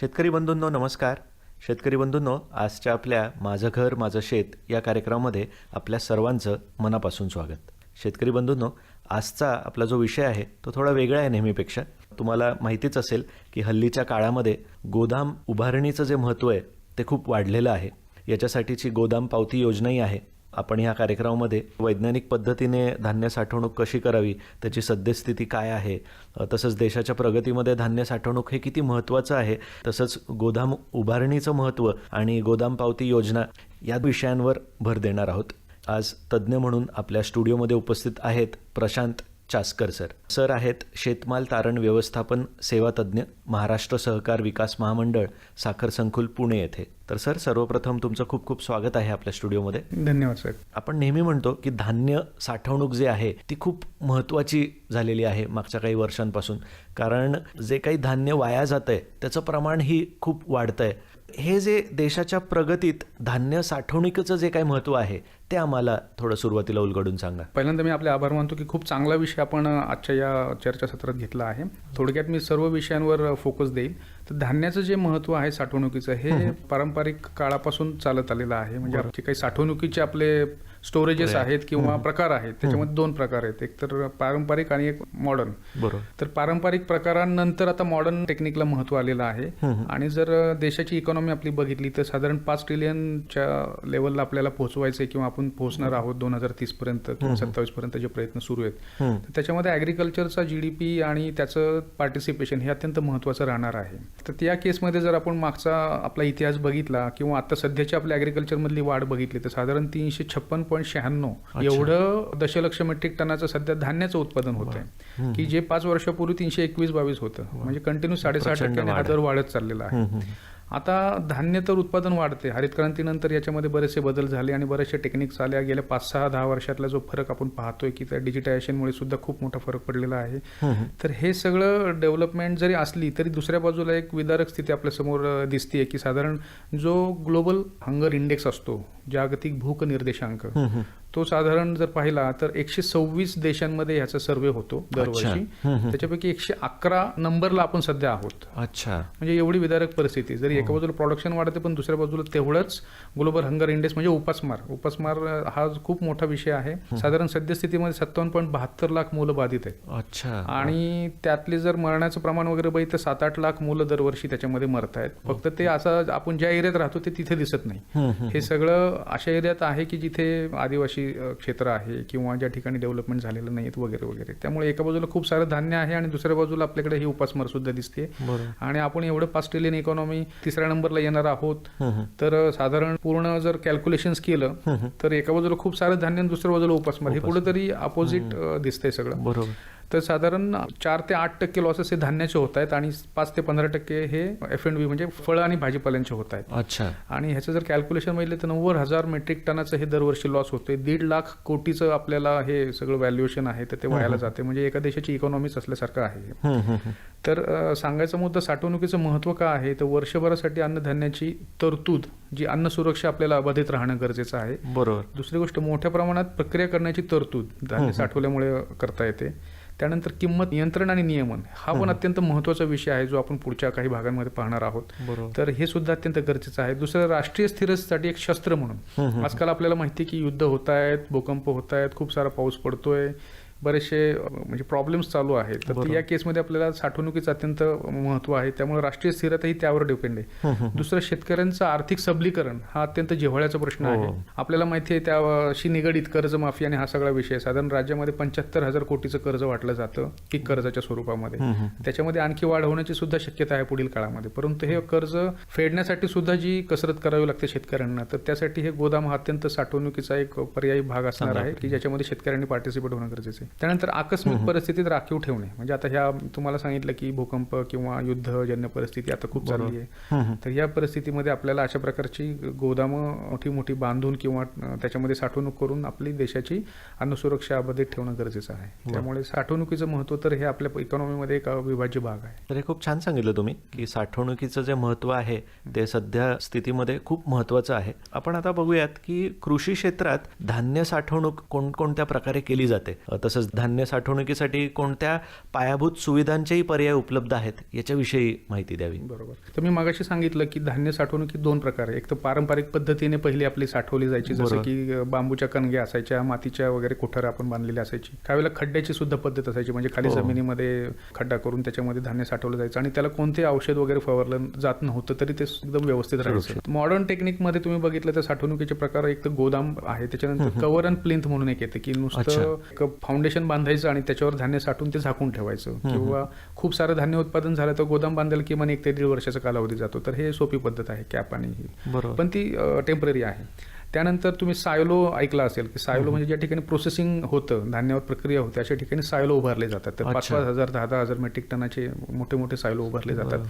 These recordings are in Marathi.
शेतकरी बंधूंनो नमस्कार. शेतकरी बंधूंनो आजच्या आपल्या माझं घर माझं शेत या कार्यक्रमामध्ये आपल्या सर्वांचं मनापासून स्वागत. शेतकरी बंधूंनो आजचा आपला जो विषय आहे तो थोडा वेगळा आहे नेहमीपेक्षा. तुम्हाला माहितीच असेल की हल्लीच्या काळामध्ये गोदाम उभारणीचं जे महत्त्व आहे ते खूप वाढलेलं आहे. याच्यासाठीची गोदाम पावती योजनाही आहे. आपण ह्या कार्यक्रमामध्ये वैज्ञानिक पद्धतीने धान्य साठवणूक कशी करावी त्याची सद्यस्थिती काय आहे तसंच देशाच्या प्रगतीमध्ये धान्य साठवणूक हे किती महत्त्वाचं आहे तसंच गोदाम उभारणीचं महत्त्व आणि गोदाम पावती योजना या विषयांवर भर देणार आहोत. आज तज्ज्ञ म्हणून आपल्या स्टुडिओमध्ये उपस्थित आहेत प्रशांत चासकर सर. सर आहेत शेतमाल तारण व्यवस्थापन सेवा तज्ज्ञ महाराष्ट्र सहकार विकास महामंडळ साखर संकुल पुणे येथे. तर सर सर्वप्रथम तुमचं खूप खूप स्वागत आहे आपल्या स्टुडिओमध्ये. धन्यवाद साहेब आपण नेहमी म्हणतो की धान्य साठवणूक जी आहे ती खूप महत्त्वाची झालेली आहे मागच्या काही वर्षांपासून. कारण जे काही धान्य वाया जात आहे त्याचं प्रमाणही खूप वाढतं आहे हे जे देशाच्या प्रगतीत धान्य साठवणुकीचं जे काही महत्त्व आहे ते आम्हाला थोडं सुरुवातीला उलगडून सांगा. पहिल्यांदा मी आपले आभार मानतो की खूप चांगला विषय आपण आजच्या या चर्चासत्रात घेतला आहे. थोडक्यात मी सर्व विषयांवर फोकस देईल तर धान्याचं जे महत्त्व आहे साठवणुकीचं हे पारंपरिक काळापासून चालत आलेलं आहे. म्हणजे जे काही साठवणुकीचे आपले स्टोरेजेस आहेत किंवा प्रकार आहेत त्याच्यामध्ये दोन प्रकार आहेत. एक तर पारंपरिक आणि एक मॉडर्न बरोबर. तर पारंपरिक प्रकारांनंतर आता मॉडर्न टेक्निकला महत्त्व आलेलं आहे. आणि जर देशाची इकॉनॉमी आपली बघितली तर साधारण पाच ट्रिलियनच्या लेवलला आपल्याला पोहोचवायचं आहे किंवा आपण पोहोचणार आहोत दोन हजार तीस पर्यंत किंवा सत्तावीस पर्यंत जे प्रयत्न सुरू आहेत. तर त्याच्यामध्ये ऍग्रिकल्चरचा जीडीपी आणि त्याचं पार्टिसिपेशन हे अत्यंत महत्वाचं राहणार आहे. तर त्या केसमध्ये जर आपण मागचा आपला इतिहास बघितला किंवा आता सध्याची आपल्या ऍग्रिकल्चर मधली वाढ बघितली तर साधारण तीनशे छप्पन पॉईंट शहाण्णव एवढं दशलक्ष मेट्रिक टनाचं सध्या धान्याचं उत्पादन होत आहे की जे पाच वर्षापूर्वी तीनशे एकवीस बावीस होतं. म्हणजे कंटिन्यू साडेसहा टक्क्याने हा दर वाढत चाललेला आहे. आता धान्य तर उत्पादन वाढते. हरित क्रांतीनंतर याच्यामध्ये बरेचसे बदल झाले आणि बरेचसे टेक्निक्स आल्या. गेल्या पाच सहा दहा वर्षातला जो फरक आपण पाहतोय की त्या डिजिटायझेशनमुळे सुद्धा खूप मोठा फरक पडलेला आहे. तर हे सगळं डेव्हलपमेंट जरी असली तरी दुसऱ्या बाजूला एक विदारक स्थिती आपल्यासमोर दिसते की साधारण जो ग्लोबल हंगर इंडेक्स असतो जागतिक भूक निर्देशांक तो साधारण जर पाहिला तर एकशे सव्वीस देशांमध्ये ह्याचा सर्वे होतो दरवर्षी. त्याच्यापैकी एकशे अकरा नंबरला आपण सध्या आहोत. अच्छा. म्हणजे एवढी विदारक परिस्थिती. जरी एका बाजूला प्रोडक्शन वाढते पण दुसऱ्या बाजूला तेवढंच ग्लोबल हंगर इंडेक्स म्हणजे उपासमार. उपासमार हा खूप मोठा विषय आहे. साधारण सद्यस्थितीमध्ये सत्तावन्न पॉईंट बहात्तर लाख मुलं बाधित आहेत. अच्छा. आणि त्यातले जर मरण्याचं प्रमाण वगैरे बघितलं तर सात आठ लाख मुलं दरवर्षी त्याच्यामध्ये मरत आहेत. फक्त ते असं आपण ज्या एरियात राहतो ते तिथे दिसत नाही. हे सगळं अशा एरियात आहे की जिथे आदिवासी क्षेत्र आहे किंवा ज्या ठिकाणी डेव्हलपमेंट झालेलं नाहीत वगैरे वगैरे. त्यामुळे एका बाजूला खूप सारं धान्य आहे आणि दुसऱ्या बाजूला आपल्याकडे ही उपासमार सुद्धा दिसते. आणि आपण एवढं पाच ट्रिलियन इकॉनॉमी तिसऱ्या नंबरला येणार आहोत. तर साधारण पूर्ण जर कॅल्क्युलेशन्स केलं तर एका बाजूला खूप सारं धान्य आणि दुसऱ्या बाजूला उपासमार. हे कुठेतरी अपोजिट दिसतंय सगळं. बरोबर. तर साधारण चार ते आठ टक्के लॉसेस हे धान्याचे होत आहेत आणि पाच ते पंधरा टक्के हे एफ एंड बी म्हणजे फळं आणि भाजीपाल्यांचे होत आहेत. अच्छा. आणि ह्याचं जर कॅल्क्युलेशन बघितलं तर नव्वद हजार मेट्रिक टनाचं हे दरवर्षी लॉस होते दीड लाख कोटीचं आपल्याला हे सगळं व्हॅल्युएशन आहे तर ते व्हायला जाते. म्हणजे एका देशाची इकॉनॉमीच असल्यासारखं आहे. तर सांगायचा मुद्दा साठवणुकीचं महत्त्व का आहे? तर वर्षभरासाठी अन्नधान्याची तरतूद जी अन्न सुरक्षा आपल्याला अबाधित राहणं गरजेचं आहे. बरोबर. दुसरी गोष्ट मोठ्या प्रमाणात प्रक्रिया करण्याची तरतूद धान्य साठवल्यामुळे करता येते. त्यानंतर किंमत नियंत्रण आणि नियमन हा पण अत्यंत महत्त्वाचा विषय आहे जो आपण पुढच्या काही भागांमध्ये पाहणार आहोत. बरोबर. तर हे सुद्धा अत्यंत गरजेचं आहे. दुसरं राष्ट्रीय स्थिरतेसाठी एक शस्त्र म्हणून. आजकाल आपल्याला माहिती आहे की युद्ध होत आहेत भूकंप होत आहेत खूप सारा पाऊस पडतोय. बरेचसे म्हणजे प्रॉब्लेम्स चालू आहेत. तर या केसमध्ये आपल्याला साठवणुकीचं अत्यंत महत्त्व आहे. त्यामुळे राष्ट्रीय स्थिरता ही त्यावर डिपेंड आहे. दुसरं शेतकऱ्यांचं आर्थिक सबलीकरण हा अत्यंत जिव्हाळ्याचा प्रश्न आहे. आपल्याला माहिती आहे त्याशी निगडीत कर्जमाफी आणि हा सगळा विषय. साधारण राज्यामध्ये पंच्याहत्तर हजार कोटीचं कर्ज वाटलं जातं पीक कर्जाच्या स्वरूपामध्ये. त्याच्यामध्ये आणखी वाढ होण्याची सुद्धा शक्यता आहे पुढील काळामध्ये. परंतु हे कर्ज फेडण्यासाठी सुद्धा जी कसरत करावी लागते शेतकऱ्यांना तर त्यासाठी हे गोदाम हा अत्यंत साठवणुकीचा एक पर्यायी भाग असणार आहे की ज्याच्यामध्ये शेतकऱ्यांनी पार्टिसिपेट होणं गरजेचं आहे. त्यानंतर आकस्मिक परिस्थितीत राखीव ठेवणे. म्हणजे आता ह्या तुम्हाला सांगितलं की भूकंप किंवा युद्धजन्य परिस्थिती आता खूप चालली आहे. तर या परिस्थितीमध्ये आपल्याला अशा प्रकारची गोदामं मोठी मोठी बांधून किंवा त्याच्यामध्ये साठवणूक करून आपली देशाची अन्नसुरक्षा अबाधित ठेवणं गरजेचं आहे. त्यामुळे साठवणुकीचं महत्त्व तर हे आपल्या इकॉनॉमीमध्ये एक अविभाज्य भाग आहे. तर हे खूप छान सांगितलं तुम्ही की साठवणुकीचं जे महत्त्व आहे ते सध्या स्थितीमध्ये खूप महत्त्वाचं आहे. आपण आता बघूयात की कृषी क्षेत्रात धान्य साठवणूक कोणकोणत्या प्रकारे केली जाते? अ, तसंच धान्य साठवणुकीसाठी कोणत्या पायाभूत सुविधांचेही पर्याय उपलब्ध आहेत याच्याविषयी माहिती द्यावी. बरोबर. तर मी मागाशी सांगितलं की धान्य साठवणुकीत दोन प्रकार एक तर पारंपरिक पद्धतीने पहिली आपली साठवली जायची जसं. की बांबूच्या कणग्या असायच्या मातीच्या वगैरे कोठार आपण बांधलेली असायची. काही वेळेला खड्ड्याची सुद्धा पद्धत असायची म्हणजे खाली हो. जमिनीमध्ये खड्डा करून त्याच्यामध्ये धान्य साठवलं जायचं आणि त्याला कोणते औषध वगैरे फवारलं जात नव्हतं तरी ते एकदम व्यवस्थित राहायचं. मॉडर्न टेक्निकमध्ये तुम्ही बघितलं तर साठवणुकीचे प्रकार एक तर गोदाम आहे त्याच्यानंतर कवर अँड प्लिंथ म्हणून एक येते की नुसतं एक फाउंडेशन बांधायचं आणि त्याच्यावर धान्य साठवून ते झाकून ठेवायचं. किंवा खूप सारं धान्य उत्पादन झालं तर गोदाम बांधायला किमान एक ते दीड वर्षाचा कालावधी जातो. तर हे सोपी पद्धत आहे कॅप आणि ही. पण ती टेंपररी आहे. त्यानंतर तुम्ही सायलो ऐकला असेल की सायलो म्हणजे ज्या ठिकाणी प्रोसेसिंग होतं धान्यावर प्रक्रिया होते अशा ठिकाणी सायलो उभारले जातात. तर पाच. पाच हजार दहा दहा हजार मेट्रिक टनाचे मोठे मोठे सायलो उभारले जातात.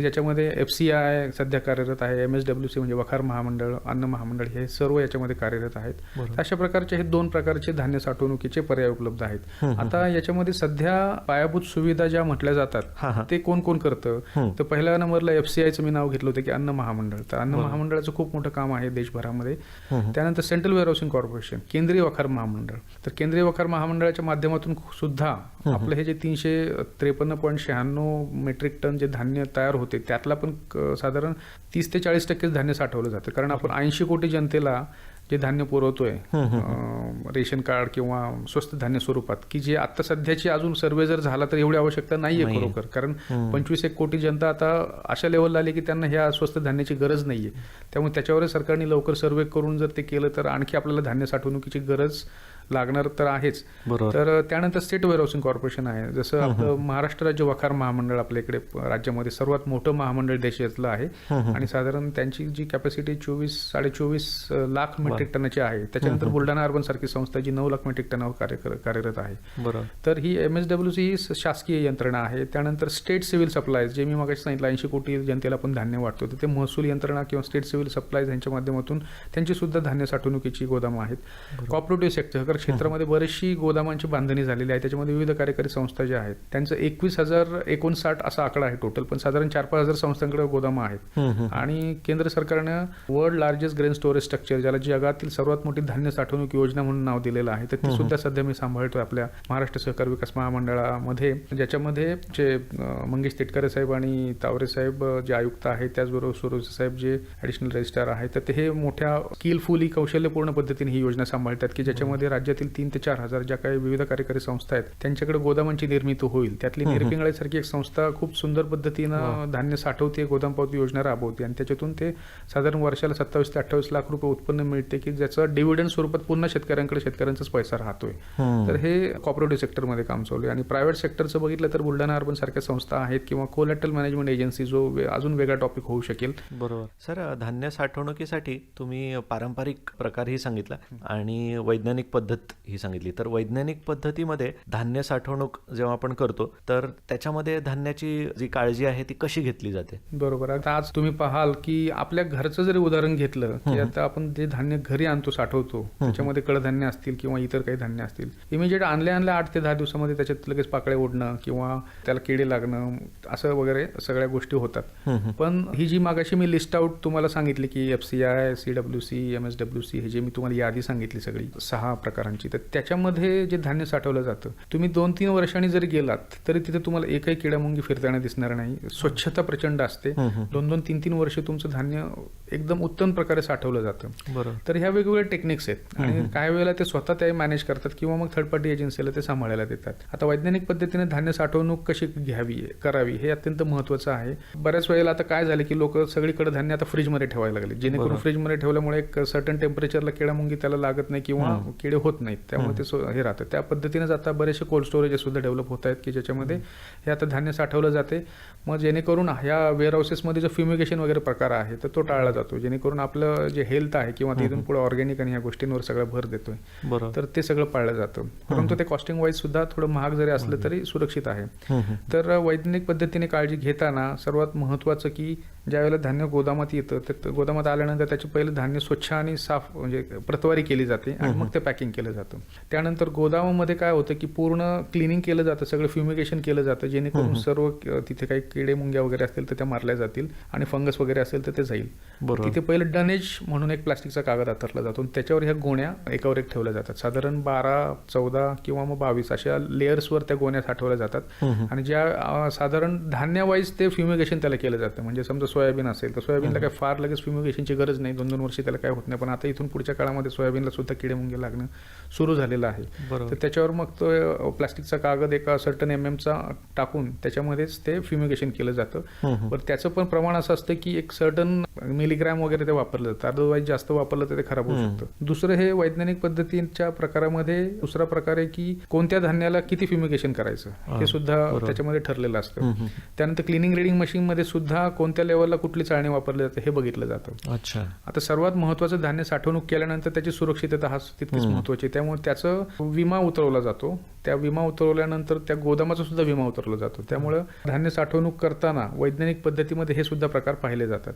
ज्याच्यामध्ये एफ सी आय सध्या कार्यरत आहे एम एस डब्ल्यू सी म्हणजे वखार महामंडळ अन्न महामंडळ हे सर्व याच्यामध्ये कार्यरत आहेत. अशा प्रकारचे हे दोन प्रकारचे धान्य साठवणुकीचे पर्याय उपलब्ध आहेत. आता याच्यामध्ये सध्या पायाभूत सुविधा ज्या म्हटल्या जातात ते कोण कोण करतं. तर पहिल्या नंबरला एफ सी आयचं मी नाव घेतलं होतं की अन्न महामंडळ. तर अन्न महामंडळाचं खूप मोठं काम आहे देशभरामध्ये. त्यानंतर सेंट्रल वेअरहाऊसिंग कॉर्पोरेशन केंद्रीय वखार महामंडळ. तर केंद्रीय वखार महामंडळाच्या माध्यमातून सुद्धा आपलं हे जे तीनशे त्रेपन्न पॉईंट शहाण्णव मेट्रिक टन जे धान्य तयार होते त्यातला पण साधारण तीस ते चाळीस टक्केच धान्य साठवलं जातं. कारण आपण ऐंशी कोटी जनतेला जे धान्य पुरवतोय रेशन कार्ड किंवा स्वस्त धान्य स्वरूपात की जे आता सध्याची अजून सर्वे जर झाला तर एवढी आवश्यकता नाहीये नाहीये. खरोखर. कारण पंचवीस एक कोटी जनता आता अशा लेवलला आली की त्यांना ह्या स्वस्त धान्याची गरज नाहीये. त्यामुळे त्याच्यावर सरकारने लवकर सर्वे करून जर ते केलं तर आणखी आपल्याला धान्य साठवणुकीची गरज लागणार तर आहेच. तर त्यानंतर स्टेट वेअरहाऊसिंग कॉर्पोरेशन आहे. जसं आपलं महाराष्ट्र राज्य वखार महामंडळ आपल्या इकडे राज्यामध्ये सर्वात मोठं महामंडळ देशातलं आहे. आणि साधारण त्यांची जी कॅपॅसिटी चोवीस साडे चोवीस लाख मेट्रिक टनाची आहे. त्याच्यानंतर बुलढाणा अर्बन सारखी संस्था जी नऊ लाख मेट्रिक टनावर कार्य कर- कार्यरत आहे. तर ही एम एस डब्ल्यू सी ही शासकीय यंत्रणा आहे. त्यानंतर स्टेट सिव्हिल सप्लायज जे मी मागाशी सांगितलं ऐंशी कोटी जनतेला आपण धान्य वाटतो तर ते महसूल यंत्रणा किंवा स्टेट सिव्हिल सप्लायज यांच्या माध्यमातून त्यांची सुद्धा धान्य साठवणुकीची गोदामं आहेत. कॉपरेटिव्ह सेक्टर क्षेत्रामध्ये बरीचशी गोदामांची बांधणी झालेली आहे. त्याच्यामध्ये विविध कार्यकारी संस्था ज्या आहेत त्यांचं एकवीस हजार एकोणसाठ असा आकडा आहे टोटल पण साधारण चार पाच हजार संस्थांकडे गोदामं आहेत. आणि केंद्र सरकारनं world largest grain storage structure ज्याला जगातील सर्वात मोठी धान्य साठवणूक योजना म्हणून नाव दिलेलं आहे तर ती सुद्धा सध्या मी सांभाळतोय आपल्या महाराष्ट्र सहकार विकास महामंडळामध्ये. ज्याच्यामध्ये जे मंगेश तिटकरे साहेब आणि तावरे साहेब जे आयुक्त आहेत त्याचबरोबर सुरोज साहेब जे ऍडिशनल रजिस्ट्रार आहेत तर ते हे मोठ्या स्किलफुली कौशल्यपूर्ण पद्धतीने ही योजना सांभाळतात की ज्याच्यामध्ये राज्यातील तीन ते चार हजार ज्या काही विविध कार्यकारी संस्था आहेत त्यांच्याकडे गोदामांची निर्मिती होईल. त्यातली निरपिंगळासारखी एक संस्था खूप सुंदर पद्धतीनं धान्य साठवते गोदाम पावती योजना राबवते. आणि त्याच्यातून ते साधारण वर्षाला सत्तावीस ते अठ्ठावीस लाख रुपये उत्पन्न मिळते की ज्याचं डिव्हिडंड स्वरूपात पुन्हा शेतकऱ्यांकडे शेतकऱ्यांचाच पैसा राहतोय. तर हे कॉपरेटिव्ह सेक्टरमध्ये काम चालू आहे. आणि प्रायव्हेट सेक्टरचं बघितलं तर बुलढाणा अर्बन सारख्या संस्था आहेत किंवा कोलॅटल मॅनेजमेंट एजन्सी जो अजून वेगळा टॉपिक होऊ शकेल. बरोबर. सर धान्य साठवणुकीसाठी तुम्ही पारंपरिक प्रकारही सांगितला आणि वैज्ञानिक पद्धत ही सांगितली. तर वैज्ञानिक पद्धतीमध्ये धान्य साठवणूक जेव्हा आपण करतो तर त्याच्यामध्ये धान्याची जी काळजी आहे ती कशी घेतली जाते? बरोबर. आता आज तुम्ही पाहाल की आपल्या घरचं जरी उदाहरण घेतलं की आता आपण जे धान्य घरी आणतो साठवतो त्याच्यामध्ये कडधान्य असतील किंवा इतर काही धान्य असतील इमिजिएट आणल्या आणल्या आठ ते दहा दिवसामध्ये त्याच्यात लगेच पाकळे ओढणं किंवा त्याला किडे लागणं असं वगैरे सगळ्या गोष्टी होतात. पण ही जी मागाशी मी लिस्ट आउट तुम्हाला सांगितली की F C I C W C M S W C हे जे मी तुम्हाला यादी सांगितली सगळी सहा प्रकारांची तर त्याच्यामध्ये जे धान्य साठवलं जातं तुम्ही दोन तीन वर्षांनी जरी गेलात तरी तिथे तुम्हाला एकही किडामुंगी फिरताना दिसणार नाही. स्वच्छता प्रचंड असते. दोन दोन तीन तीन वर्ष तुमचं धान्य एकदम उत्तम प्रकारे साठवलं जातं. बरोबर. तर ह्या वेगवेगळ्या टेक्निक्स आहेत. आणि काही वेळेला ते स्वतः ते मॅनेज करतात किंवा मग थर्ड पार्टी एजन्सीला ते सांभाळायला देतात. आता वैज्ञानिक पद्धतीने धान्य साठवणूक कशी घ्यावी करावी हे अत्यंत महत्वाचं आहे. बऱ्याच वेळेला आता काय झालं की लोक सगळीकडे धान्य आता फ्रीजमध्ये ठेवायला लागले. जेणेकरून फ्रीजमध्ये ठेवल्यामुळे एक सर्टन टेम्परेचरला किडामुंगी त्याला लागत नाही किंवा किडे होत नाहीत. त्यामुळे ते हे राहतं. त्या पद्धतीनेच आता बरेचसे कोल्ड स्टोरेजेस सुद्धा डेव्हलप होत आहेत की ज्याच्यामध्ये हे आता धान्य साठवलं जाते. मग जेणेकरून ह्या वेअर हाऊसेसमध्ये जो फ्युमिगेशन वगैरे प्रकार आहे तर तो टाळला जातो. जेणेकरून आपलं जे हेल्थ आहे किंवा तिथून पुढे ऑर्गॅनिक आणि ह्या गोष्टींवर सगळा भर देतोय. बरोबर तर ते सगळं पाळलं जातं. परंतु ते कॉस्टिंग वाईज सुद्धा थोडं महाग जरी असलं तरी सुरक्षित आहे. तर वैज्ञानिक पद्धतीने काळजी घेताना सर्वात महत्वाचं की ज्यावेळेला धान्य गोदामात येतं तर ते गोदामात आल्यानंतर त्याचे पहिले धान्य स्वच्छ आणि साफ म्हणजे प्रतवारी केली जाते आणि मग ते पॅकिंग केलं जातं. त्यानंतर गोदामामध्ये काय होतं की पूर्ण क्लिनिंग केलं जातं सगळं फ्युमिगेशन केलं जातं जेणेकरून सर्व तिथे काही किडे मुंग्या वगैरे असतील तर त्या मारल्या जातील आणि फंगस वगैरे असेल तर ते जाईल. बरोबर. तिथे पहिलं डनेज म्हणून एक प्लास्टिकचा कागद आतरला जातो आणि त्याच्यावर ह्या गोण्या एकावर एक ठेवल्या जातात. साधारण बारा चौदा किंवा मग बावीस अशा लेयर्सवर त्या गोण्या साठवल्या जातात. आणि ज्या साधारण धान्यावाईज ते फ्युमिगेशन त्याला केलं जातं. म्हणजे समजा सोयाबीन असेल तर सोयाबीनला काय फार लगेच फ्युमिगेशनची गरज नाही. दोन दोन वर्षी त्याला काय होत नाही. पण आता इथून पुढच्या काळामध्ये सोयाबीनला सुद्धा किडे मुंगे लागणं सुरू झालेलं आहे. तर त्याच्यावर मग तो प्लास्टिकचा कागद एका सर्टन एम एमचा टाकून त्याच्यामध्येच ते फ्युमिगेशन केलं जातं. पण त्याचं पण प्रमाण असं असतं की एक सर्टन मिलीग्रॅम वगैरे ते वापरलं जातं. अदरवाईज जास्त वापरलं तर ते खराब होऊ. शकतं. दुसरं हे वैज्ञानिक पद्धतीच्या प्रकारामध्ये दुसरा प्रकार आहे की कोणत्या धान्याला किती फ्युमिगेशन करायचं? हा, हे. सुद्धा. त्याच्यामध्ये ठरलेलं असतं. त्यानंतर क्लिनिंग रिडिंग मशीनमध्ये सुद्धा कोणत्या लेवलला कुठली चाळणी वापरली जाते हे बघितलं जातं अच्छा आता सर्वात महत्वाचं धान्य साठवणूक केल्यानंतर त्याची सुरक्षितता हा तितकीच. महत्वाची. त्यामुळे त्याचं विमा उतरवला जातो त्या विमा उतरवल्यानंतर त्या गोदामाचा सुद्धा विमा उतरवला जातो त्यामुळे धान्य साठवणूक करताना वैज्ञानिक पद्धतीमध्ये हे सुद्धा प्रकार पाहिले जातात.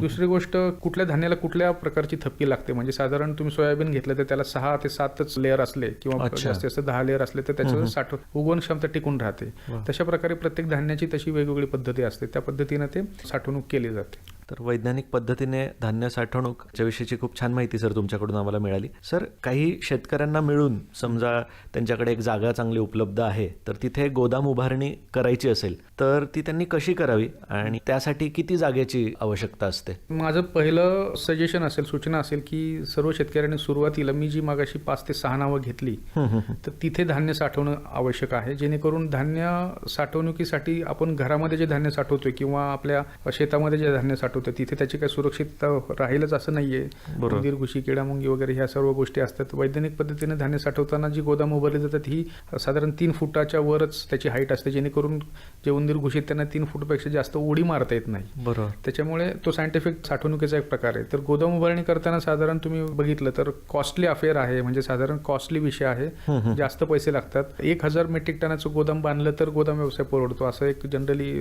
दुसरी गोष्ट कुठल्या धान्याला कुठल्या प्रकारची थप्पी लागते म्हणजे साधारण तुम्ही सोयाबीन घेतलं तर त्याला सहा ते सातच लेअर असले किंवा. जास्तीत जास्त दहा लेअर असले तर त्याचं. साठव उगवण क्षमता टिकून राहते. तशा प्रकारे प्रत्येक धान्याची तशी वेगवेगळी पद्धती असते त्या पद्धतीनं ते साठवणूक केली जाते. तर वैज्ञानिक पद्धतीने धान्य साठवणूकच्या विषयीची खूप छान माहिती सर तुमच्याकडून आम्हाला मिळाली. सर काही शेतकऱ्यांना मिळून समजा त्यांच्याकडे एक जागा चांगली उपलब्ध आहे तर तिथे गोदाम उभारणी करायची असेल तर ती त्यांनी कशी करावी आणि त्यासाठी किती जागेची आवश्यकता असते? माझं पहिलं सजेशन असेल सूचना असेल की सर्व शेतकऱ्यांनी सुरुवातीला मी जी मागाशी पाच ते सहा नावं घेतली तर तिथे धान्य साठवणं आवश्यक आहे. जेणेकरून धान्य साठवणुकीसाठी आपण घरामध्ये जे धान्य साठवतोय किंवा आपल्या शेतामध्ये जे धान्य साठवतोय तिथे त्याची काही सुरक्षितता राहीलच असं नाहीये. बरोबर. उंदीर घुशी किडामुंगी वगैरे ह्या सर्व गोष्टी असतात. वैज्ञानिक पद्धतीने धान्य साठवताना जी गोदाम उभारली जातात ही साधारण तीन फुटाच्या वरच त्याची हाईट असते. जेणेकरून जे उंदीर घुशीत त्यांना तीन फुटपेक्षा जास्त उडी मारता येत नाही. बरोबर. त्याच्यामुळे तो सायंटिफिक साठवणुकीचा एक प्रकार आहे. तर गोदाम उभारणी करताना साधारण तुम्ही बघितलं तर कॉस्टली अफेअर आहे. म्हणजे साधारण कॉस्टली विषय आहे. जास्त पैसे लागतात. एक हजार मेट्रिक टनाचं गोदाम बांधलं तर गोदाम व्यवसाय परवडतो. असं एक जनरली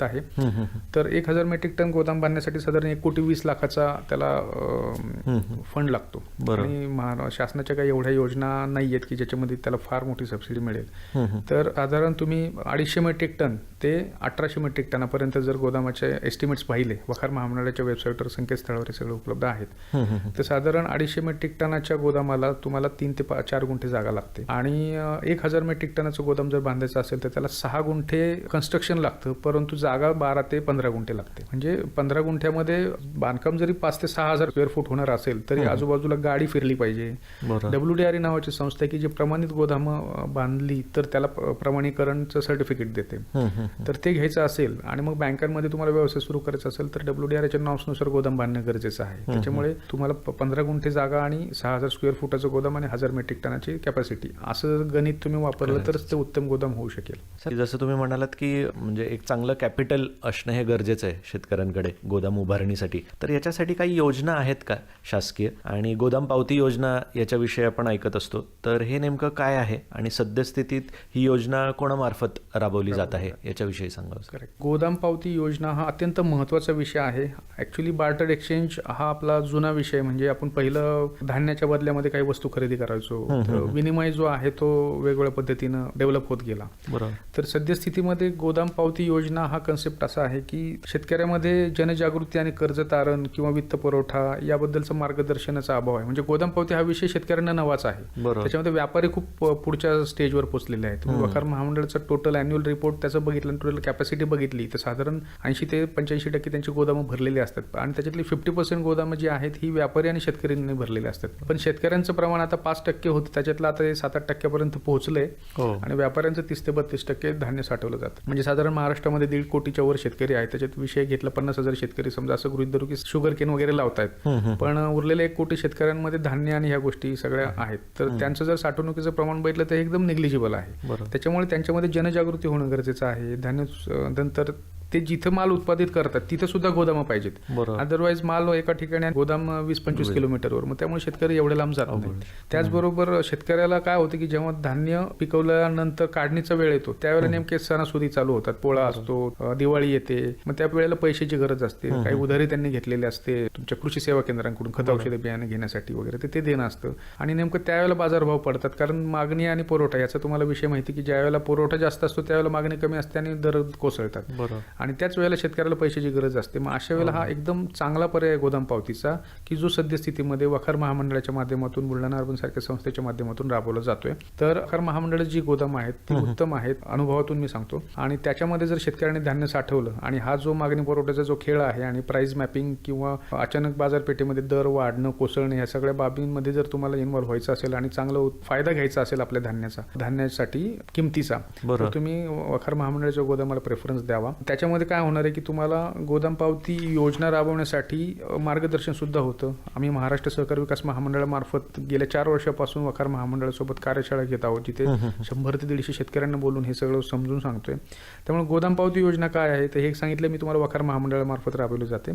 आहे. तर एक हजार मेट्रिक टन गोदाम बांधण्यासाठी साधारण एक कोटी वीस लाखाचा त्याला फंड लागतो. आणि शासनाच्या काही एवढ्या योजना नाही आहेत की ज्याच्यामध्ये त्याला फार मोठी सबसिडी मिळेल. तर साधारण तुम्ही अडीचशे मेट्रिक टन ते अठराशे मेट्रिक टनापर्यंत जर गोदामाचे एस्टिमेट्स पाहिले वखार महामंडळाच्या वेबसाईटवर संकेतस्थळावर सगळे उपलब्ध आहेत. तर साधारण अडीचशे मेट्रिक टनाच्या गोदामाला तुम्हाला तीन ते चार गुंठे जागा लागते. आणि एक हजार मेट्रिक टनाचं गोदाम जर बांधायचं असेल तर त्याला सहा गुंठे कन्स्ट्रक्शन लागतं परंतु जागा बारा ते पंधरा गुंठे लागते. म्हणजे पंधरा गुंठ्यामध्ये बांधकाम जरी पाच ते सहा हजार स्क्वेअर फूट होणार असेल तरी आजूबाजूला गाडी फिरली पाहिजे. डब्ल्यू डी आर नावाची संस्था आहे की जी प्रमाणित गोदामं बांधली तर त्याला प्रमाणीकरणचं सर्टिफिकेट देते. तर ते घ्यायचं असेल आणि मग बँकांमध्ये तुम्हाला व्यवसाय सुरू करायचा असेल तर डब्ल्यू डी आरच्या नॉर्म्सनुसार गोदाम बांधणं गरजेचं आहे. त्याच्यामुळे तुम्हाला पंधरा गुंठे जागा आणि सहा हजार स्क्वेअर फुटाचं गोदाम आणि हजार मेट्रिक टनाची कॅपॅसिटी असं गणित तुम्ही वापरलं तरच ते उत्तम गोदाम होऊ शकेल. जसं तुम्ही म्हणालात की म्हणजे एक चांगलं कॅपिटल असणं हे गरजेचं आहे शेतकऱ्यांकडे गोदाम उभारणीसाठी. तर याच्यासाठी काही योजना आहेत का शासकीय? आणि गोदाम पावती योजना याच्याविषयी आपण ऐकत असतो. तर हे नेमकं काय आहे? आणि सद्यस्थितीत ही योजना कोणामार्फत राबवली जात आहे याच्याविषयी सांगा. करेक्ट गोदाम पावती योजना हा अत्यंत महत्त्वाचा विषय आहे. ॲक्च्युली बार्टर एक्सचेंज हा आपला जुना विषय म्हणजे आपण पहिलं धान्याच्या बदल्यामध्ये काही वस्तू खरेदी करायचो. विनिमय जो आहे तो वेगवेगळ्या पद्धतीनं डेव्हलप होत गेला. बरोबर. तर सद्यस्थितीमध्ये गोदाम पावती योजना हा कन्सेप्ट असा आहे की शेतकऱ्यामध्ये जनजागृती आणि कर्ज तारण किंवा वित्त पुरवठा याबद्दलचं मार्गदर्शनाचा अभाव आहे. म्हणजे गोदाम पावती हा विषय शेतकऱ्यांना नवाच आहे. त्याच्यामध्ये व्यापारी खूप पुढच्या स्टेजवर पोहोचलेले आहेत. वखार महामंडळाचा टोटल अॅन्युअल रिपोर्ट त्याचं बघितलं आणि टोटल कॅपॅसिटी बघितली तर साधारण ऐंशी ते पंच्याऐंशी टक्के त्यांची गोदामं भरलेली असतात. आणि त्याच्यातली फिफ्टी पर्सेंट गोदामं जी आहेत ही व्यापारी आणि शेतकऱ्यांनी भरलेली असतात. पण शेतकऱ्यांचं प्रमाण आता पाच टक्के होतं त्याच्यातलं आता हे सात आठ टक्क्यापर्यंत पोहोचलंय. हो. आणि व्यापाऱ्यांचं तीस ते बत्तीस टक्के धान्य साठवलं जातं. म्हणजे साधारण महाराष्ट्रामध्ये दीड कोटीच्या वर शेतकरी आहेत. त्याच्यात विषय घेतला पन्नास हजार शेतकरी समजा असं गृहित धरू की शुगर केन वगैरे लावतायत. पण उरलेले एक कोटी शेतकऱ्यांमध्ये धान्य आणि ह्या गोष्टी सगळ्या आहेत. तर त्यांचं जर साठवणुकीचं प्रमाण बघितलं तर एकदम निग्लिजिबल आहे. त्याच्यामुळे त्यांच्यामध्ये जनजागृती होणं गरजेचं आहे. ध्यान नंतर ते जिथं माल उत्पादित करतात तिथं सुद्धा गोदामं पाहिजेत. बरोबर. अदरवाईज माल एका ठिकाणी गोदाम वीस पंचवीस किलोमीटरवर. मग त्यामुळे शेतकरी एवढे लांब जात नाही. त्याचबरोबर शेतकऱ्याला काय होतं की जेव्हा धान्य पिकवल्यानंतर काढणीचा वेळ येतो त्यावेळेला नेमके सणासुदी चालू होतात. पोळा असतो अ, दिवाळी येते. मग त्या वेळेला पैशाची गरज असते. काही उधारी त्यांनी घेतलेली असते. तुमच्या कृषी सेवा केंद्रांकडून खत औषधे बियाणे घेण्यासाठी वगैरे तर ते देणं असतं. आणि नेमकं त्यावेळेला बाजारभाव पडतात. कारण मागणी आणि पुरवठा याचा तुम्हाला विषय माहिती की ज्या वेळेला पुरवठा जास्त असतो त्यावेळेला मागणी कमी असते आणि दर कोसळतात. बरोबर. आणि त्याच वेळेला शेतकऱ्याला पैशाची गरज असते. मग अशा वेळेला हा एकदम चांगला पर्याय गोदाम पावतीचा की जो सद्यस्थितीमध्ये वखार महामंडळाच्या माध्यमातून बुलढाणा अर्बन सारख्या संस्थेच्या माध्यमातून राबवला जातोय. तर वखार महामंडळ जी गोदाम आहेत ती उत्तम आहेत अनुभवातून मी सांगतो. आणि त्याच्यामध्ये जर शेतकऱ्याने धान्य साठवलं आणि हा जो मागणी पुरवठ्याचा जो खेळ आहे आणि प्राइस मॅपिंग किंवा अचानक बाजारपेठेमध्ये दर वाढणं कोसळणे ह्या सगळ्या बाबींमध्ये जर तुम्हाला इन्व्हॉल्व्ह व्हायचं असेल आणि चांगला फायदा घ्यायचा असेल आपल्या धान्याचा धान्यासाठी किमतीचा. तर तुम्ही वखार महामंडळाच्या गोदामाला प्रेफरन्स द्यावा. त्याच्यामध्ये काय होणार आहे की तुम्हाला गोदाम पावती योजना राबवण्यासाठी अ, मार्गदर्शन सुद्धा होतं. आम्ही महाराष्ट्र सहकार विकास महामंडळामार्फत गेल्या चार वर्षापासून वखार महामंडळासोबत कार्यशाळा घेत आहोत जिथे शंभर ते दीडशे शेतकऱ्यांना बोलून हे सगळं समजून सांगतोय. त्यामुळे गोदाम पावती योजना काय आहे तर हे सांगितलं मी तुम्हाला वखार महामंडळामार्फत राबवली जाते.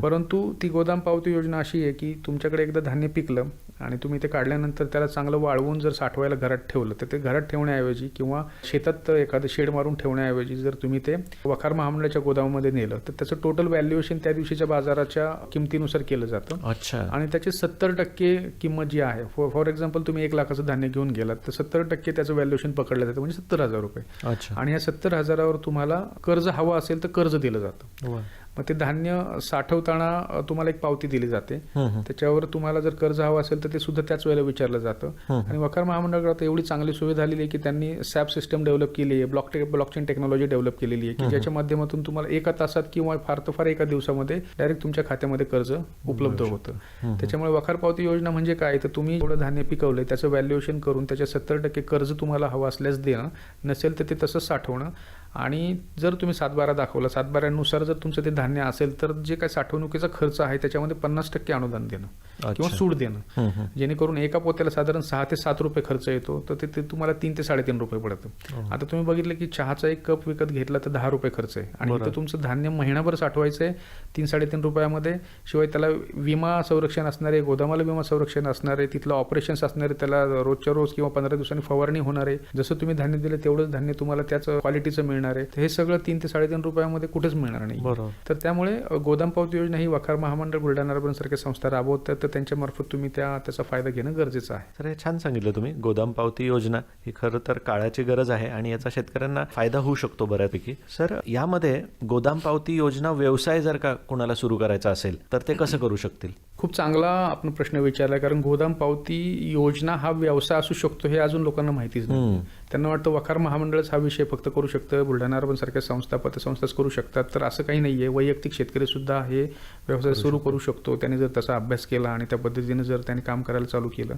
परंतु ती गोदाम पावती योजना अशी आहे की तुमच्याकडे एकदा धान्य पिकलं आणि तुम्ही ते काढल्यानंतर त्याला चांगलं वाळवून जर साठवायला घरात ठेवलं तर ते घरात ठेवण्याऐवजी किंवा शेतात एखादं शेड मारून ठेवण्याऐवजी जर तुम्ही ते वखार महामंडळाच्या गोदामामध्ये नेलं. तर त्याचं टोटल व्हॅल्युएशन त्या दिवशीच्या बाजाराच्या किमतीनुसार केलं जातं. अच्छा. आणि त्याची सत्तर टक्के किंमत जी आहे फॉर एक्झाम्पल तुम्ही एक लाखाचं धान्य घेऊन गेलात तर सत्तर टक्के त्याचं व्हॅल्युएशन पकडलं जातं म्हणजे सत्तर हजार रुपये. अच्छा. आणि या सत्तर हजारावर तुम्हाला कर्ज हवं असेल तर कर्ज दिलं जातं. मग ते धान्य साठवताना तुम्हाला एक पावती दिली जाते. त्याच्यावर तुम्हाला जर कर्ज हवं असेल तर ते सुद्धा त्याच वेळेला विचारलं जातं. आणि वखार महामंडळाकडे आता एवढी चांगली सुविधा आलेली आहे की त्यांनी सॅप सिस्टम डेव्हलप केली आहे ब्लॉक टे ब्लॉकचेन टेक्नॉलॉजी डेव्हलप केलेली आहे की ज्याच्या माध्यमातून तुम्हाला एका तासात किंवा फार तर फार एका दिवसामध्ये डायरेक्ट तुमच्या खात्यामध्ये कर्ज उपलब्ध होतं. त्याच्यामुळे वखार पावती योजना म्हणजे काय? तर तुम्ही थोडं धान्य पिकवलंय त्याचं व्हॅल्युएशन करून त्याच्या सत्तर टक्के कर्ज तुम्हाला हवं असल्यास देणं नसेल तर ते तसंच साठवणं. आणि जर तुम्ही सातबारा दाखवला सातबाऱ्यानुसार जर तुमचं ते धान्य असेल तर जे काय साठवणुकीचा खर्च आहे त्याच्यामध्ये पन्नास टक्के अनुदान देणं किंवा. सूट देणं. जेणेकरून एका पोत्याला साधारण सहा ते सात रुपये खर्च येतो तर ते ते तुम्हाला तीन ते साडेतीन रुपये पडतं. आता तुम्ही बघितलं की चहाचा एक कप विकत घेतला तर दहा रुपये खर्च आहे. आणि. इथं तुमचं धान्य महिनाभर साठवायचं आहे तीन साडेतीन रुपयामध्ये. शिवाय त्याला विमा संरक्षण असणार गोदामाला विमा संरक्षण असणार तिथलं ऑपरेशन्स असणार त्याला रोजच्या रोज किंवा पंधरा दिवसांनी फवारणी होणार. आहे जसं तुम्ही धान्य दिलं तेवढंच धान्य तुम्हाला त्याच क्वालिटीचं मिळणार. आहे तर हे सगळं तीन ते साडेतीन रुपयामध्ये कुठेच मिळणार नाही. बरोबर. तर त्यामुळे गोदाम पावती योजना ही वखार महामंडळ बुलढाणा अर्बन सारख्या संस्था राबवतात. तर त्यांच्या मार्फत तुम्ही त्या त्याचा फायदा घेणं गरजेचं आहे. तर हे छान सांगितलं तुम्ही. गोदाम पावती योजना ही खरं तर काळाची गरज आहे आणि याचा शेतकऱ्यांना फायदा होऊ शकतो बऱ्यापैकी. सर यामध्ये गोदाम पावती योजना व्यवसाय जर का कोणाला सुरू करायचा असेल तर ते कसं करू शकतील? खूप चांगला आपण प्रश्न विचारला कारण गोदाम पावती योजना हा व्यवसाय असू शकतो हे अजून लोकांना माहितीच नाही. त्यांना वाटतं वखार महामंडळच हा विषय फक्त करू शकतं बुलढाणा अर्बन सारख्या संस्था पतसंस्थाच करू शकतात तर असं काही नाहीये. वैयक्तिक शेतकरी सुद्धा हे व्यवसाय सुरू करू शकतो. त्याने जर तसा अभ्यास केला आणि त्या पद्धतीने जर त्याने काम करायला चालू केलं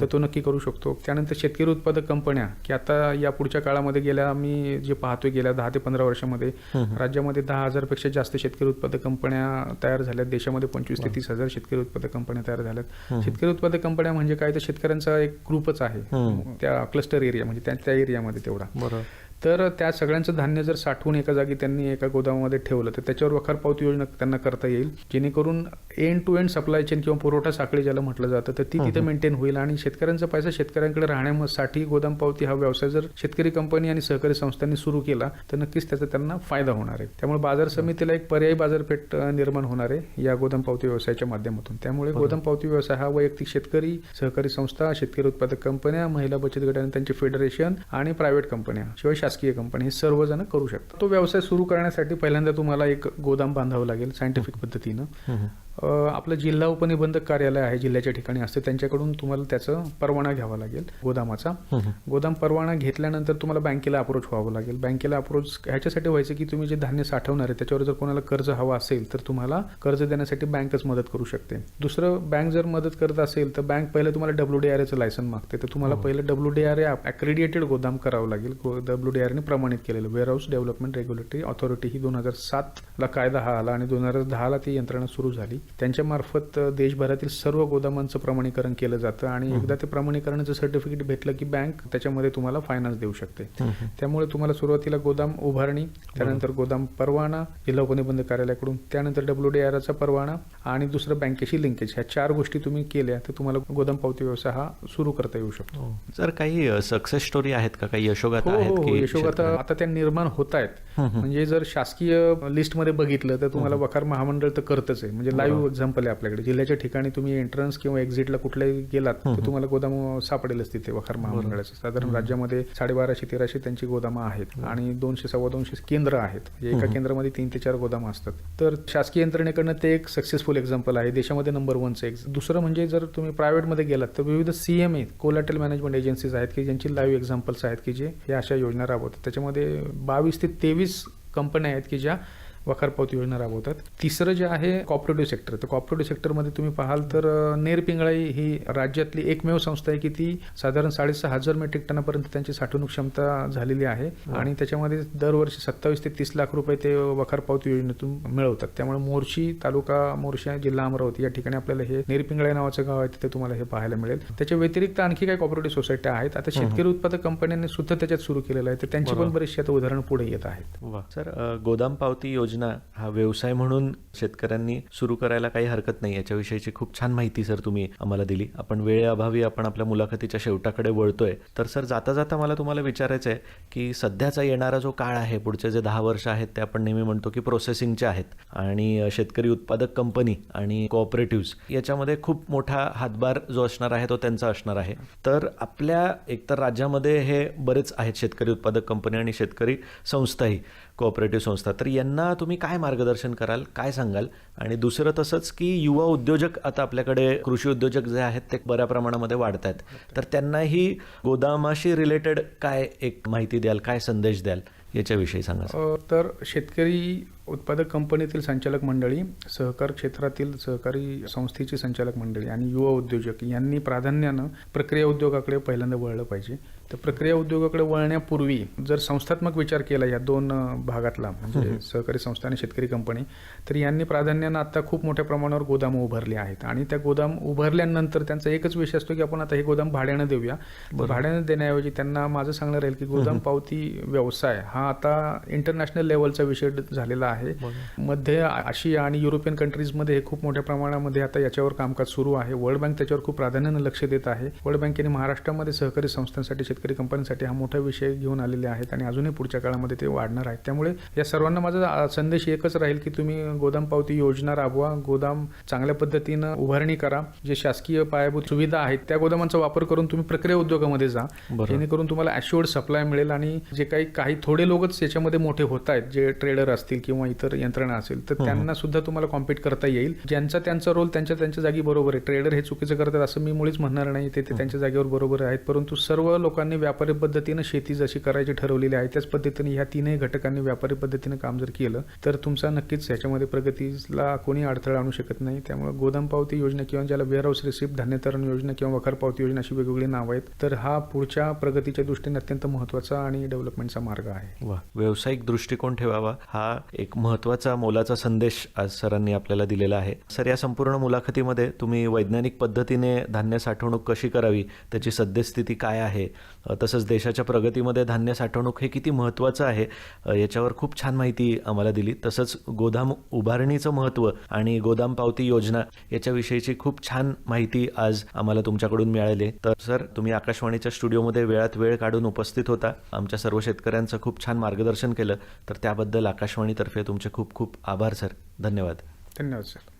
तर तो नक्की करू शकतो. त्यानंतर शेतकरी उत्पादक कंपन्या की आता या पुढच्या काळामध्ये गेल्या आम्ही जे पाहतोय गेल्या दहा ते पंधरा वर्षामध्ये राज्यामध्ये दहा हजारपेक्षा जास्त शेतकरी उत्पादक कंपन्या तयार झाल्यात. देशामध्ये पंचवीस ते तीस हजार शेतकरी उत्पादक कंपन्या तयार झाल्यात. शेतकरी उत्पादक कंपन्या म्हणजे काय? तर शेतकऱ्यांचा एक ग्रुपच आहे. त्या क्लस्टर एरिया म्हणजे त्या त्या एरियामध्ये तेवढा. बरोबर तर त्या सगळ्यांचं धान्य जर साठवून एका जागी त्यांनी एका गोदामामध्ये ठेवलं तर त्याच्यावर वखार पावती योजना त्यांना करता येईल जेणेकरून end to end supply chain किंवा पुरवठा साखळी ज्याला म्हटलं जातं तर ती तिथे मेंटेन होईल. आणि शेतकऱ्यांचा पैसा शेतकऱ्यांकडे राहण्यासाठी गोदाम पावती हा व्यवसाय जर शेतकरी कंपनी आणि सहकारी संस्थांनी सुरू केला तर नक्कीच त्याचा त्यांना फायदा होणार आहे. त्यामुळे बाजार समितीला एक पर्यायी बाजारपेठ निर्माण होणार आहे या गोदाम पावती व्यवसायाच्या माध्यमातून. त्यामुळे गोदाम पावती व्यवसाय हा वैयक्तिक शेतकरी सहकारी संस्था शेतकरी उत्पादक कंपन्या महिला बचत गट आणि त्यांचे फेडरेशन आणि प्रायव्हेट कंपन्या शिवाय शासकीय कंपनी हे सर्वजण करू शकतात. तो व्यवसाय सुरू करण्यासाठी पहिल्यांदा तुम्हाला एक गोदाम बांधावं लागेल सायंटिफिक पद्धतीनं. आपलं जिल्हा उपनिबंधक कार्यालय आहे जिल्ह्याच्या ठिकाणी असते. त्यांच्याकडून तुम्हाला त्याचं परवाना घ्यावा लागेल गोदामाचा. गोदाम परवाना घेतल्यानंतर तुम्हाला बँकेला अप्रोच व्हावं लागेल. बँकेला अप्रोच ह्याच्यासाठी व्हायचं की तुम्ही जे धान्य साठवणार आहे त्याच्यावर जर कोणाला कर्ज हवं असेल तर तुम्हाला कर्ज देण्यासाठी बँकच मदत करू शकते. दुसरं बँक जर मदत करत असेल तर बँक पहिलं तुम्हाला डब्ल्यू डी आर एचं लायसन मागते. तर तुम्हाला पहिलं W D R A accredited गोदाम करावं लागेल. डब्ल्यू डी आरने प्रमाणित केलेलं. Warehouse development regulatory authority ही दोन हजार सातला कायदा हा आला आणि दोन हजार दहाला ती यंत्रणा सुरू झाली. त्यांच्या मार्फत अ, देशभरातील सर्व गोदामांचं प्रमाणीकरण केलं जातं आणि एकदा ते प्रमाणीकरणाचं सर्टिफिकेट भेटलं की बँक त्याच्यामध्ये तुम्हाला फायनान्स देऊ शकते. त्यामुळे तुम्हाला सुरुवातीला गोदाम उभारणी त्यानंतर गोदाम परवाना जिल्हा उपनिबंध कार्यालयाकडून त्यानंतर डब्ल्यू डी आरचा परवाना आणि दुसरं बँकेशी लिंकेज ह्या चार गोष्टी तुम्ही केल्या तर तुम्हाला गोदाम पावती व्यवसाय हा सुरू करता येऊ शकतो. सर काही सक्सेस स्टोरी आहेत का? काही यशोगाथा हो आहेत हो हो. यशोगाथा आता त्या निर्माण होत आहेत. म्हणजे जर शासकीय लिस्टमध्ये बघितलं तर तुम्हाला वखार महामंडळ तर करतच आहे. म्हणजे लाईव्ह एक्झाम्पल आहे आपल्याकडे. जिल्ह्याच्या ठिकाणी तुम्ही एंट्रन्स किंवा एक्झिटला कुठल्याही गेलात तर तुम्हाला गोदाम सापडेलच तिथे वखार महामंडळाचं. साधारण राज्यामध्ये साडेबाराशे तेराशे त्यांची गोदामं आहेत आणि दोनशे सव्वा दोनशे केंद्र आहेत. म्हणजे एका केंद्रामध्ये तीन ते चार गोदाम असतात. तर शासकीय यंत्रणेकडनं ते एक सक्सेसफुल एक्झाम्पल आहे. देशामध्ये नंबर वनचं एक दुसरं म्हणजे जर तुम्ही प्रायव्हेटमध्ये गेलात तर विविध सीएमए कोलॅटल मॅनेजमेंट एजन्सीज आहेत की ज्यांची लाईव्ह एक्झाम्पल्स आहेत की जे या अशा योजना राबवतात. त्याच्यामध्ये बावीस ते तेवीस कंपन्या आहेत की ज्या वखार पावती योजना राबवतात. तिसरं जे आहे कॉपरेटिव्ह सेक्टर तर कॉपरेटिव्ह सेक्टरमध्ये तुम्ही पाहाल तर नेरपिंगळाई ही राज्यातली एकमेव संस्था आहे की ती साधारण साडेसहा हजार मेट्रिक टनापर्यंत त्यांची साठवणूक क्षमता झालेली आहे. आणि त्याच्यामध्ये दरवर्षी सत्तावीस ते तीस लाख रुपये ते वखार पावती योजनेतून मिळवतात. त्यामुळे मोर्शी तालुका मोर्शी जिल्हा अमरावती या ठिकाणी आपल्याला हे नेरपिंगळाई नावाचं गाव आहे तिथे तुम्हाला हे पाहायला मिळेल. त्याच्या व्यतिरिक्त आणखी काही कॉपरेटिव्ह सोसायट्या आहेत. आता शेतकरी उत्पादक कंपन्यांनी सुद्धा त्याच्यात सुरू केलेलं आहे. तर त्यांची पण बरीचशी आता उदाहरणं पुढे येत आहेत. सर गोदाम पावती योजना योजना हा व्यवसाय म्हणून शेतकऱ्यांनी सुरू करायला काही हरकत नाही. याच्याविषयीची खूप छान माहिती सर तुम्ही आम्हाला दिली. आपण वेळेअभावी आपण आपल्या मुलाखतीच्या शेवटाकडे वळतोय. तर सर जाता जाता मला तुम्हाला विचारायचं आहे की सध्याचा येणारा जो काळ आहे पुढचे जे दहा वर्ष आहेत ते आपण नेहमी म्हणतो की प्रोसेसिंगचे आहेत. आणि शेतकरी उत्पादक कंपनी आणि कोऑपरेटिव्ह याच्यामध्ये खूप मोठा हातभार जो असणार आहे तो त्यांचा असणार आहे. तर आपल्या एकतर राज्यामध्ये हे बरेच आहेत शेतकरी उत्पादक कंपनी आणि शेतकरी संस्थाही. कोऑपरेटिव्ह संस्था. तर यांना तुम्ही काय मार्गदर्शन कराल काय सांगाल? आणि दुसरं तसंच की युवा उद्योजक आता आपल्याकडे कृषी उद्योजक जे आहेत ते बऱ्या प्रमाणामध्ये वाढत आहेत. तर त्यांनाही गोदामाशी रिलेटेड काय एक माहिती द्याल काय संदेश द्याल याच्याविषयी सांगा तर शेतकरी उत्पादक कंपनीतील संचालक मंडळी सहकार क्षेत्रातील सहकारी संस्थेची संचालक मंडळी आणि युवा उद्योजक यांनी प्राधान्यानं प्रक्रिया उद्योगाकडे पहिल्यांदा वळलं पाहिजे. तर प्रक्रिया उद्योगाकडे वळण्यापूर्वी जर संस्थात्मक विचार केला या दोन भागातला म्हणजे सहकारी संस्था आणि शेतकरी कंपनी तर यांनी प्राधान्यानं आता खूप मोठ्या प्रमाणावर गोदामं उभारली आहेत. आणि त्या गोदाम उभारल्यानंतर त्यांचा एकच विषय असतो की आपण आता हे गोदाम भाड्यानं देऊया. भाड्यानं देण्याऐवजी त्यांना माझं सांगणं राहील की गोदाम पावती व्यवसाय हा आता इंटरनॅशनल लेवलचा विषय झालेला आहे. मध्य आशिया आणि युरोपियन कंट्रीजमध्ये हे खूप मोठ्या प्रमाणामध्ये आता याच्यावर कामकाज सुरू आहे. वर्ल्ड बँक त्याच्यावर खूप प्राधान्यानं लक्ष देत आहे. वर्ल्ड बँकेने महाराष्ट्रामध्ये सहकारी संस्थांसाठी शेतकरी कंपन्यांसाठी हा मोठा विषय घेऊन आलेले आहेत आणि अजूनही पुढच्या काळामध्ये ते वाढणार आहेत. त्यामुळे या सर्वांना माझा संदेश एकच राहील की तुम्ही गोदाम पावती योजना राबवा गोदाम चांगल्या पद्धतीनं उभारणी करा. जे शासकीय पायाभूत सुविधा आहेत त्या गोदामांचा वापर करून तुम्ही प्रक्रिया उद्योगामध्ये जा. जेणेकरून तुम्हाला अश्युअर्ड सप्लाय मिळेल आणि जे काही काही थोडे लोकच याच्यामध्ये मोठे होत आहेत जे ट्रेडर असतील किंवा इतर यंत्रणा असेल तर त्यांना सुद्धा तुम्हाला कॉम्पिट करता येईल. ज्यांचा त्यांचा रोल त्यांच्या त्यांच्या जागी बरोबर आहे. ट्रेडर हे चुकीचं करतात असं मी मुळीच म्हणणार नाही. ते ते त्यांच्या जागेवर बरोबर आहेत. परंतु सर्व लोकांनी व्यापारी पद्धतीनं शेती जशी करायची ठरवलेली आहे त्याच पद्धतीने ह्या तीनही घटकांनी व्यापारी पद्धतीनं काम जर केलं तर तुमचा नक्कीच ह्याच्यामध्ये प्रगतीला कोणी अडथळा आणू शकत नाही. त्यामुळे गोदाम पावती योजना किंवा ज्याला वेअरहाऊस रिसिप्ट धान्यतरण योजना किंवा वखार पावती योजना अशी वेगवेगळी नावं आहेत तर हा पुढच्या प्रगतीच्या दृष्टीने अत्यंत महत्त्वाचा आणि डेव्हलपमेंटचा मार्ग आहे. वा व्यावसायिक दृष्टिकोन ठेवावा हा एक महत्त्वाचा मोलाचा संदेश आज सरांनी आपल्याला दिलेला आहे. सर या संपूर्ण मुलाखतीमध्ये तुम्ही वैज्ञानिक पद्धतीने धान्य साठवणूक कशी करावी त्याची सद्यस्थिती काय आहे तसंच देशाच्या प्रगतीमध्ये धान्य साठवणूक हे किती महत्त्वाचं आहे याच्यावर खूप छान माहिती आम्हाला दिली. तसंच गोदाम उभारणीचं महत्त्व आणि गोदाम पावती योजना याच्याविषयीची खूप छान माहिती आज आम्हाला तुमच्याकडून मिळाली. तर सर तुम्ही आकाशवाणीच्या स्टुडिओमध्ये वेळात वेळ काढून उपस्थित होता. आमच्या सर्व शेतकऱ्यांचं खूप छान मार्गदर्शन केलं. तर त्याबद्दल आकाशवाणीतर्फे तुमचे खूप खूप आभार सर. धन्यवाद. धन्यवाद सर.